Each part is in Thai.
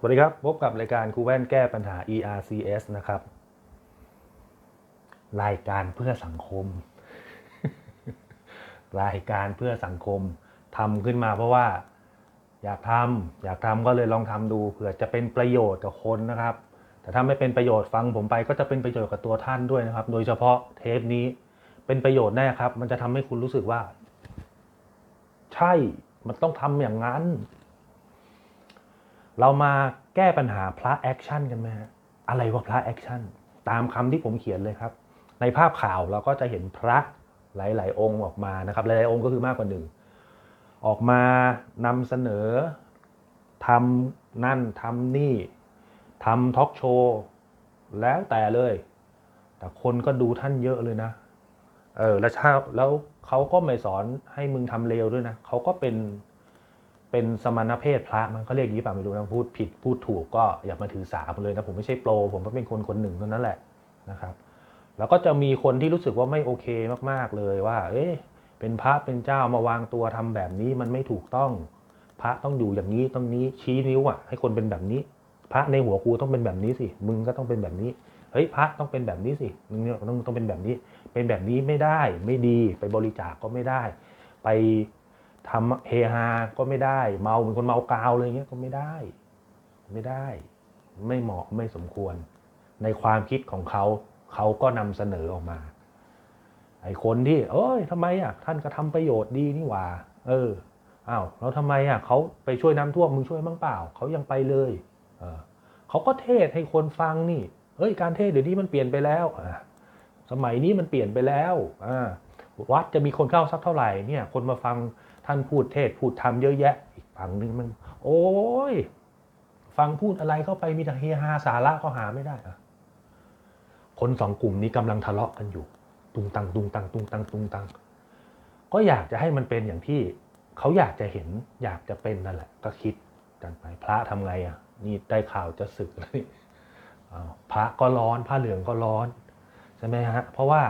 สวัสดีครับ พบกับรายการครูแว่นแก้ปัญหา ERCS นะครับ รายการเพื่อสังคม รายการเพื่อสังคมทำขึ้นมาเพราะว่า อยากทำอยากทำก็เลยลองทำดูเผื่อจะเป็นประโยชน์กับคนนะครับ แต่ถ้าไม่เป็นประโยชน์ฟังผมไปก็จะเป็นประโยชน์กับตัวท่านด้วยนะครับ โดยเฉพาะเทปนี้เป็นประโยชน์แน่ครับ มันจะทำให้คุณรู้สึกว่า ใช่มันต้องทำอย่างนั้น เรามาแก้ปัญหาพระแอคชั่นกันไหมอะไรว่าพระแอคชั่นตามคำที่ผมเขียนเลยครับ ในภาพข่าวเราก็จะเห็นพระหลาย ๆ องค์ออกมานะครับ หลาย ๆ องค์ก็คือมากกว่าหนึ่งออกมานำเสนอทำนั่นทำนี่ทำทอล์กโชว์แล้วแต่เลย แต่คนก็ดูท่านเยอะเลยนะ เออแล้วเช้าแล้วเขาก็ไม่สอนให้มึงทำเลวด้วยนะเขาก็เป็น เป็นสมณเพศพระมันเขาเรียกอย่างนี้ป่ะไม่รู้นะพูดผิดพูดถูกก็อย่ามาถือสาผมเลยนะผมไม่ใช่โปร ผมก็เป็นคนคนหนึ่งเท่านั้นแหละนะครับ แล้วก็จะมีคนที่รู้สึกว่าไม่โอเคมาก ๆเลยว่า เอ๊ะเป็นพระเป็นเจ้ามาวางตัวทำแบบนี้มันไม่ถูกต้อง พระต้องอยู่อย่างนี้ต้องนี้ชี้นิ้วอะให้คนเป็นแบบนี้ พระในหัวกูต้องเป็นแบบนี้สิมึงก็ต้องเป็นแบบนี้เฮ้ยพระต้องเป็นแบบนี้สิมึงนี่ต้องต้องเป็นแบบนี้ เป็นแบบนี้ไม่ได้ไม่ดีไปบริจาคก็ไม่ได้ ไป ทำเฮฮาก็ไม่ได้ เมาเป็นคนเมากาวเลยเงี้ยก็ไม่ได้ ไม่ได้ ไม่เหมาะไม่สมควร ในความคิดของเขาเขาก็นำเสนอออกมา ไอ้คนที่ เอ้ยทำไมอะ ท่านก็ทำประโยชน์ดีนี่หว่า เอออ้าวแล้วทำไมอะเขาไปช่วยน้ำท่วมมึงช่วยบ้างเปล่าเขายังไปเลย เออเขาก็เทศให้คนฟังนี่เฮ้ยการเทศเดี๋ยวนี้มันเปลี่ยนไปแล้วอสมัยนี้มันเปลี่ยนไปแล้วอวัดจะมีคนเข้าสักเท่าไหร่เนี่ย คนมาฟัง ท่านพูดเทศพูดธรรมเยอะแยะ อีกฝั่งนึงมัน โอ้ย ฟังพูดอะไรเข้าไปมีแต่เฮฮาสาระก็หาไม่ได้อะคนสองกลุ่มนี้กำลังทะเลาะกันอยู่ ตุงตังตุงตังตุงตังตุงตังก็อยากจะให้มันเป็นอย่างที่เขาอยากจะเห็นอยากจะเป็นนั่นแหละ ก็คิดกันไปพระทำไงอะ นี่ได้ข่าวจะศึกเลยพระก็ร้อนผ้าเหลืองก็ร้อนใช่ไหมฮะเพราะว่า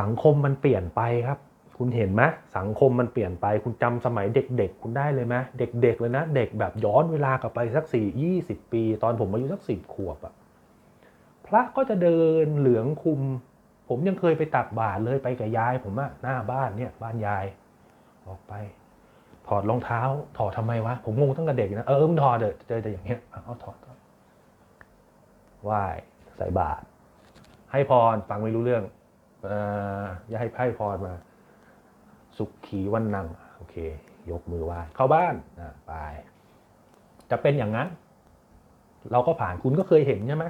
สังคมมันเปลี่ยนไปครับ คุณเห็นไหมสังคมมันเปลี่ยนไป คุณจำสมัยเด็กๆ คุณได้เลยไหมเด็กๆเลยนะ เด็กแบบย้อนเวลากลับไปสักสี่ยี่สิบปี ตอนผมอายุสักสิบขวบอะพระก็จะเดินเหลืองคุม ผมยังเคยไปตักบาตรเลยไปกับยาย ผมอะหน้าบ้านเนี่ยบ้านยาย ออกไป ถอดรองเท้า ถอดทำไมวะ ผมงงตั้งแต่เด็กนะเออมึงถอดเถอะเจอแต่อย่างเงี้ยเอาถอดถอดไหว้ใส่บาตรให้พรฟังไม่รู้เรื่องเอ่ออย่าให้ไพ่พรมา สุขีวันนังโอเค ยกมือไหว้เข้าบ้านอะไปจะเป็นอย่างนั้น เราก็ผ่านคุณก็เคยเห็นใช่ไหม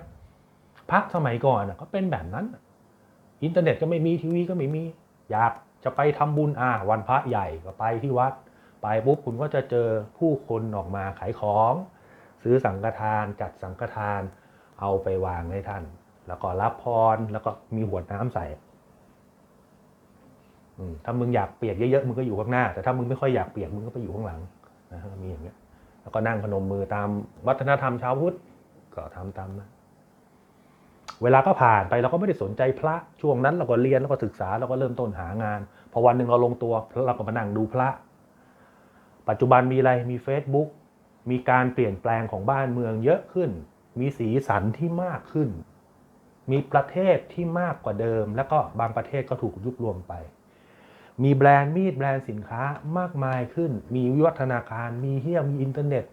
พักสมัยก่อนน่ะก็เป็นแบบนั้น อินเทอร์เน็ตก็ไม่มีทีวีก็ไม่มี อยากจะไปทำบุญอ่าวันพระใหญ่ก็ไปที่วัด ไปปุ๊บคุณก็จะเจอผู้คนออกมาขายของ ซื้อสังฆทานจัดสังฆทาน เอาไปวางให้ท่าน แล้วก็รับพรแล้วก็มีหัวดน้ำใส่ ถ้ามึงอยากเปียกเยอะๆมึงก็อยู่ข้างหน้า แต่ถ้ามึงไม่ค่อยอยากเปียกมึงก็ไปอยู่ข้างหลังนะฮะมีอย่างเงี้ย แล้วก็นั่งพนมมือตามวัฒนธรรมชาวพุทธก็ทำตามนะเวลาก็ผ่านไปเราก็ไม่ได้สนใจพระช่วงนั้นเราก็เรียนแล้วก็ศึกษาเราก็เริ่มต้นหางาน พอวันหนึ่งเราลงตัวเราก็มานั่งดูพระ ปัจจุบันมีอะไรมี Facebook มีการเปลี่ยนแปลงของบ้านเมืองเยอะขึ้น มีสีสันที่มากขึ้น มีประเทศที่มากกว่าเดิม แล้วก็บางประเทศก็ถูกยุบรวมไป มีแบรนด์มีดแบรนด์สินค้ามากมายขึ้น มีวิวัฒนาการ มีเฮียมีอินเทอร์เน็ต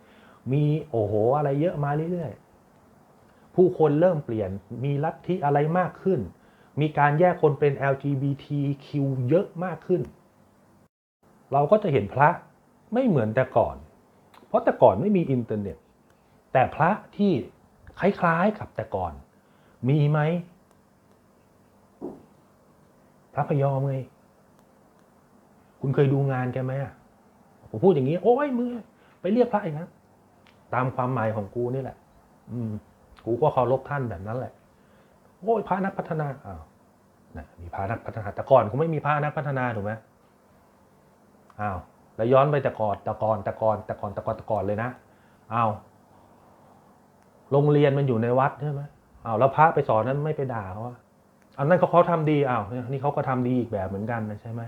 มีโอ้โห อะไรเยอะมาเรื่อยๆ ผู้คนเริ่มเปลี่ยน มีลัทธิอะไรมากขึ้น มีการแยกคนเป็น LGBTQ เยอะมากขึ้น เราก็จะเห็นพระไม่เหมือนแต่ก่อน เพราะแต่ก่อนไม่มีอินเทอร์เน็ต แต่พระที่คล้ายๆกับแต่ก่อน มีไหม พระพยอมไง คุณเคยดูงานแกไหมอะผมพูดอย่างนี้ โอ้ยมือไปเรียกพระอีกนะตามความหมายของกูนี่แหละ อืม กูก็เคารพท่านแบบนั้นแหละ โอ้ยพระนักพัฒนาอ้าวนะมีพระนักพัฒนาแต่ก่อนกูไม่มีพระนักพัฒนาถูกไหมอ้าวแล้วย้อนไปแต่ก่อนแต่ก่อนแต่ก่อนแต่ก่อนแต่ก่อนแต่ก่อนเลยนะอ้าวโรงเรียนมันอยู่ในวัดใช่ไหมอ้าวแล้วพระไปสอนนั้นไม่ไปด่าเขาว่าอันนั้นเขาเขาทำดีอ้าวนี่เขาก็ทำดีอีกแบบเหมือนกันนะใช่ไหม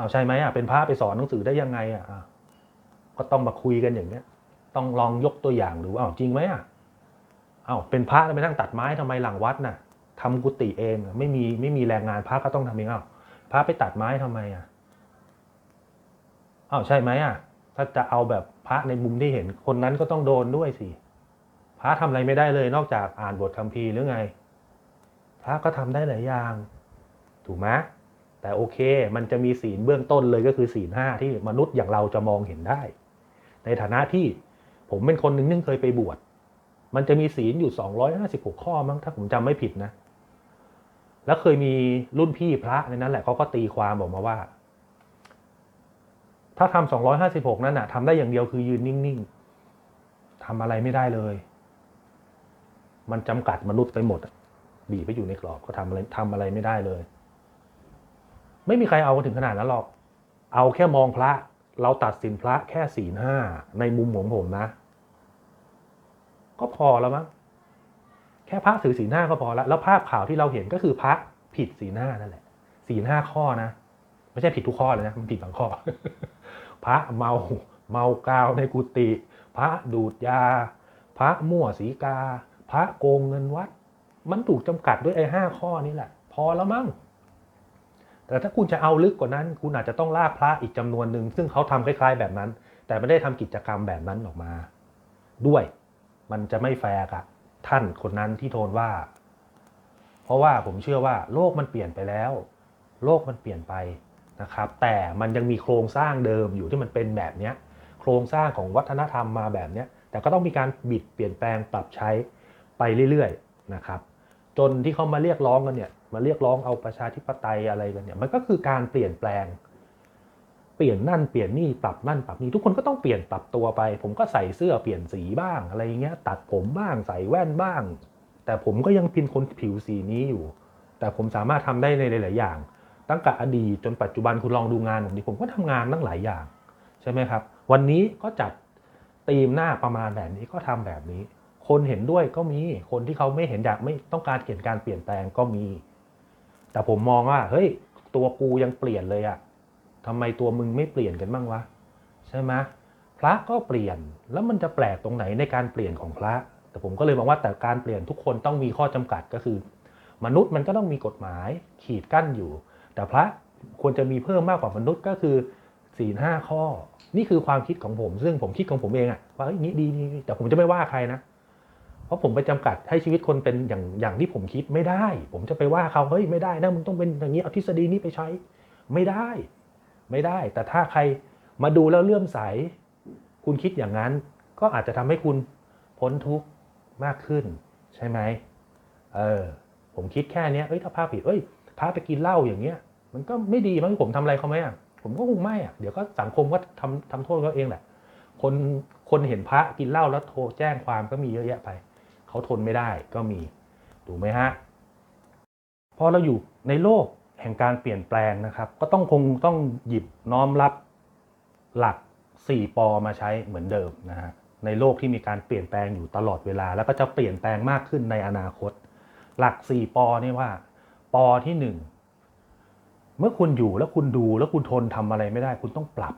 เอาใช่ไหมอะเป็นพระไปสอนหนังสือได้ยังไงอะก็ต้องมาคุยกันอย่างเนี้ย ต้องลองยกตัวอย่างดูอ้าวจริงไหมอะอ้าวเป็นพระแล้วไปนั่งตัดไม้ทำไมหลังวัดน่ะทำกุฏิเองไม่มีไม่มีแรงงานพระก็ต้องทำเองอ้าวพระไปตัดไม้ทำไมอะอ้าวใช่ไหมอะ ถ้าจะเอาแบบพระในมุมที่เห็นคนนั้นก็ต้องโดนด้วยสิพระทำอะไรไม่ได้เลย นอกจากอ่านบทคัมภีร์หรือไง พระก็ทำได้หลายอย่าง ถูกไหม แต่โอเค มันจะมีศีลเบื้องต้นเลยก็คือศีลห้าที่มนุษย์อย่างเราจะมองเห็นได้ ในฐานะที่ผมเป็นคนหนึ่งที่เคยไปบวชมันจะมีศีลอยู่ 256 ข้อมั้งถ้าผมจำไม่ผิดนะ แล้วเคยมีรุ่นพี่พระในนั้นแหละเขาก็ตีความบอกมาว่า ถ้าทำ256นั้นน่ะทำได้อย่างเดียวคือยืนนิ่งๆทำอะไรไม่ได้เลย มันจำกัดมนุษย์ไปหมดบีไปอยู่ในกรอบก็ทำอะไรทำอะไรไม่ได้เลย ไม่มีใครเอาถึงขนาดนั้นหรอก เอาแค่มองพระ เราตัดสินพระแค่ศีลห้าในมุมของผมนะ ก็พอแล้วมั้งแค่พระถือศีลห้าก็พอแล้วแล้วภาพข่าวที่เราเห็นก็คือพระผิดศีลห้านั่นแหละศีลห้าข้อนะ ไม่ใช่ผิดทุกข้อเลยนะมันผิดบางข้อ พระเมาเมากาวในกุฏิพระดูดยา พระมั่วสีกา พระโกงเงินวัด มันถูกจำกัดด้วยไอ้ห้าข้อนี้แหละ พอแล้วมั้ง แต่ถ้าคุณจะเอาลึกกว่านั้น คุณอาจจะต้องลากพระอีกจำนวนหนึ่งซึ่งเขาทำคล้าย ๆแบบนั้น แต่ไม่ได้ทำกิจกรรมแบบนั้นออกมา ด้วยมันจะไม่แฟร์กับท่านคนนั้นที่โทนว่า เพราะว่าผมเชื่อว่าโลกมันเปลี่ยนไปแล้ว โลกมันเปลี่ยนไปนะครับ แต่มันยังมีโครงสร้างเดิมอยู่ที่มันเป็นแบบนี้โครงสร้างของวัฒนธรรมมาแบบนี้แต่ก็ต้องมีการบิดเปลี่ยนแปลงปรับใช้ไปเรื่อยๆนะครับ จนที่เขามาเรียกร้องกันเนี่ยมาเรียกร้องเอาประชาธิปไตยอะไรกันเนี่ยมันก็คือการเปลี่ยนแปลง เปลี่ยนนั่นเปลี่ยนนี่ปรับนั่นปรับนี่ทุกคนก็ต้องเปลี่ยนปรับตัวไป ผมก็ใส่เสื้อเปลี่ยนสีบ้างอะไรอย่างเงี้ย ตัดผมบ้างใส่แว่นบ้าง แต่ผมก็ยังเป็นคนผิวสีนี้อยู่ แต่ผมสามารถทำได้ในหลาย ๆ อย่าง ตั้งแต่อดีตจนปัจจุบันคุณลองดูงานผมดิผมก็ทำงานตั้งหลายอย่างใช่ไหมครับ วันนี้ก็จัดธีมหน้าประมาณแบบนี้ก็ทำแบบนี้ คนเห็นด้วยก็มีคนที่เขาไม่เห็นอยากไม่ต้องการเห็นการเปลี่ยนแปลงก็มี แต่ผมมองว่า เฮ้ย ตัวกูยังเปลี่ยนเลยอะทำไมตัวมึงไม่เปลี่ยนกันบ้างวะใช่ไหมพระก็เปลี่ยนแล้วมันจะแปลกตรงไหนในการเปลี่ยนของพระ แต่ผมก็เลยมองว่าแต่การเปลี่ยนทุกคนต้องมีข้อจำกัดก็คือ มนุษย์มันก็ต้องมีกฎหมายขีดกั้นอยู่ แต่พระควรจะมีเพิ่มมากกว่ามนุษย์ก็คือศีลห้าข้อ นี่คือความคิดของผม ซึ่งผมคิดของผมเองอะว่าเฮ้ยงี้ดีดีดีแต่ผมจะไม่ว่าใครนะ เพราะผมไปจำกัดให้ชีวิตคนเป็นอย่างอย่างที่ผมคิดไม่ได้ ผมจะไปว่าเขาเฮ้ยไม่ได้นะมึงต้องเป็นอย่างนี้เอาทฤษฎีนี้ไปใช้ไม่ได้ ไม่ได้ แต่ถ้าใครมาดูแล้วเลื่อมใส คุณคิดอย่างนั้น ก็อาจจะทำให้คุณพ้นทุกข์มากขึ้น ใช่ไหมเออผมคิดแค่เนี้ยเอ้ยถ้าพาผิดเอ้ยพาไปกินเหล้าอย่างเงี้ย มันก็ไม่ดีมั้งผมทำอะไรเขาไหมอะผมก็คงไม่อะเดี๋ยวก็สังคมก็ทำทำโทษเขาเองแหละคนคนเห็นพระกินเหล้าแล้วโทรแจ้งความก็มีเยอะแยะไป เขาทนไม่ได้ก็มีถูกไหมฮะพอเราอยู่ในโลกแห่งการเปลี่ยนแปลงนะครับ ก็ต้องคงต้องหยิบน้อมรับหลัก 4ปอมาใช้เหมือนเดิมนะฮะในโลกที่มีการเปลี่ยนแปลงอยู่ตลอดเวลา แล้วก็จะเปลี่ยนแปลงมากขึ้นในอนาคต หลัก 4ปอนี่ว่าปอที่ 1 เมื่อคุณอยู่แล้วคุณดูแล้วคุณทนทำอะไรไม่ได้ คุณต้องปรับ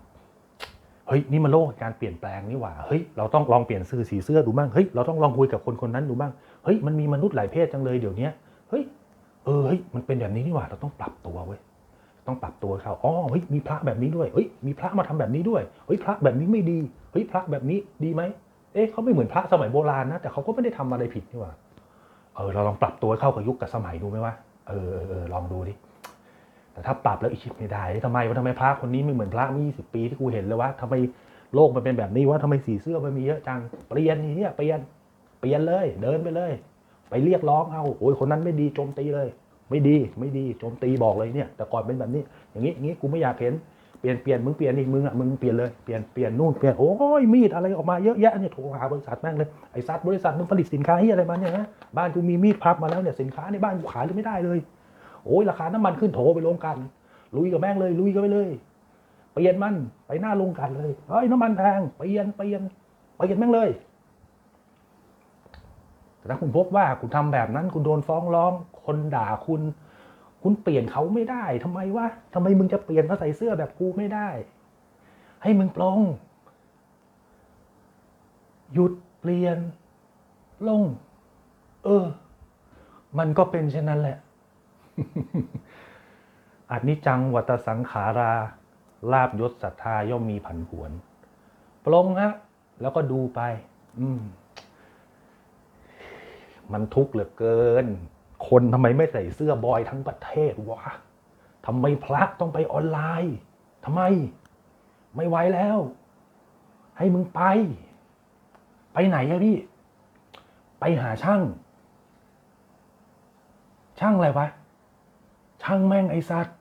ฮ้ยนี่มันโลกแห่งการเปลี่ยนแปลงนี่หว่าเฮ้ยเราต้องลองเปลี่ยนซื้อสีเสื้อดูบ้างเฮ้ยเราต้องลองคุยกับคนคนนั้นดูบ้างเฮ้ยมันมีมนุษย์หลายเพศจังเลยเดี๋ยวนี้เฮ้ยเออเฮ้ยมันเป็นแบบนี้นี่หว่าเราต้องปรับตัวเว้ยต้องปรับตัวเขาอ๋อเฮ้ยมีพระแบบนี้ด้วยเฮ้ยมีพระมาทำแบบนี้ด้วยเฮ้ยพระแบบนี้ไม่ดีเฮ้ยพระแบบนี้ดีไหมเอ๊ะเขาไม่เหมือนพระสมัยโบราณนะแต่เขาก็ไม่ได้ทำอะไรผิดนี่หว่าเออเราลองปรับตัวเข้ากับยุคกับสมัยดูไหมวะเออเออเออลองดูดิ แต่ถ้าปรับแล้วอีกไม่ได้ทำไมวะทำไมพระคนนี้ไม่เหมือนพระเมื่อ20 ปีที่กูเห็นเลยวะทำไมโลกมันเป็นแบบนี้วะทำไมสีเสื้อมันมีเยอะจังเปลี่ยนนี่เนี่ยเปลี่ยนเปลี่ยนเลย เดินไปเลย ไปเรียกร้องเอาโอ้ยคนนั้นไม่ดีโจมตีเลย ไม่ดีไม่ดีโจมตีบอกเลยเนี่ย แต่ก่อนเป็นแบบนี้ อย่างนี้อย่างนี้กูไม่อยากเห็นเปลี่ยนเปลี่ยนมึงเปลี่ยนนี่มึงอะมึงเปลี่ยนเลยเปลี่ยนเปลี่ยนนู่นเปลี่ยนโอ้ยมีดอะไรออกมาเยอะแยะเนี่ยโทรหาบริษัทแม่งเลยไอ้ซัดบริษัทมึงผลิตสินค้าที่อะไรมาเนี่ยนะบ้านกูมีมีดพับมาแล้วเนี่ยสินค้าในบ้านกูขายเลยไม่ได้เลย โอ้ยราคาน้ำมันขึ้นโถไปลงกันลุยกับแม่งเลยลุยกันไปเลยเปลี่ยนมันไปหน้าลงกันเลยเฮ้ยน้ำมันแพงเปลี่ยนเปลี่ยนเปลี่ยนแม่งเลยแต่ถ้าคุณพบว่าคุณทำแบบนั้น คุณโดนฟ้องร้อง คนด่าคุณ คุณเปลี่ยนเขาไม่ได้ทำไมวะทำไมมึงจะเปลี่ยนมาใส่เสื้อแบบกูไม่ได้ ให้มึงปลง หยุดเปลี่ยน ลง เออ มันก็เป็นเช่นนั้นแหละ อันนี้จังวัตสังขาราลาบยศศรัทธาย่อมมีผันผวน ปลงฮะแล้วก็ดูไป อืม มันทุกข์เหลือเกิน คนทำไมไม่ใส่เสื้อบอยทั้งประเทศวะทำไมพระต้องไปออนไลน์ทำไม ไม่ไหวแล้ว ให้มึงไป ไปไหนอะพี่ ไปหาช่าง ช่างอะไรวะ ช่างแม่งไอ้สัตว์